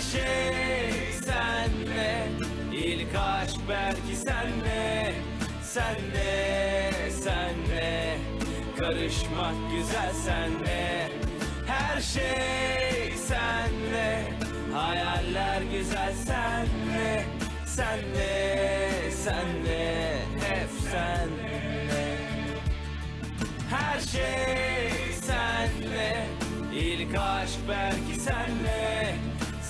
her şey senle İlk aşk belki senle Senle, senle. Karışmak güzel senle Her şey senle. Hayaller güzel senle Senle, senle Hep senle. Her şey senle İlk aşk belki senle